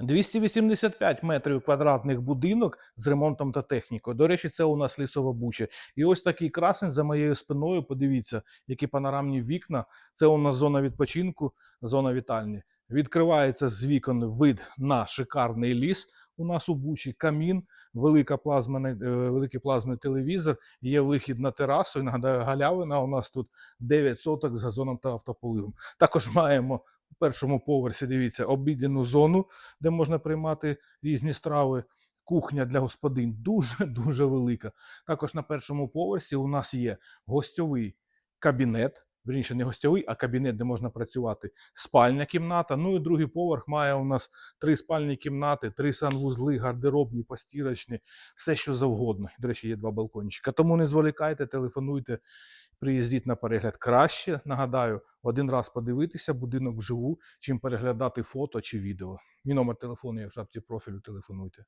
285 метрів квадратних будинок з ремонтом та технікою. До речі, це у нас лісова буча. І ось такий красень за моєю спиною. Подивіться, які панорамні вікна. Це у нас зона відпочинку, зона вітальні. Відкривається з вікон вид на шикарний ліс. У нас у бучі камін, велика плазманий, е, великий плазменний телевізор. Є вихід на терасу. І нагадаю, галявина. У нас тут 9 соток з газоном та автополивом. Також маємо першому поверсі. Дивіться, обідену зону, де можна приймати різні страви. Кухня для господинь дуже дуже велика. Також на першому поверсі у нас є гостьовий кабінет. Вірніше, не гостьовий, а кабінет, де можна працювати. Спальня кімната. Ну і другий поверх має у нас три спальні кімнати, три санвузли, гардеробні, постірочні, все що завгодно. До речі, є два балкончика. Тому не зволікайте, телефонуйте, приїздіть на перегляд. Краще, нагадаю, один раз подивитися будинок вживу, чим переглядати фото чи відео. Мій номер телефону є в шапці профілю, телефонуйте.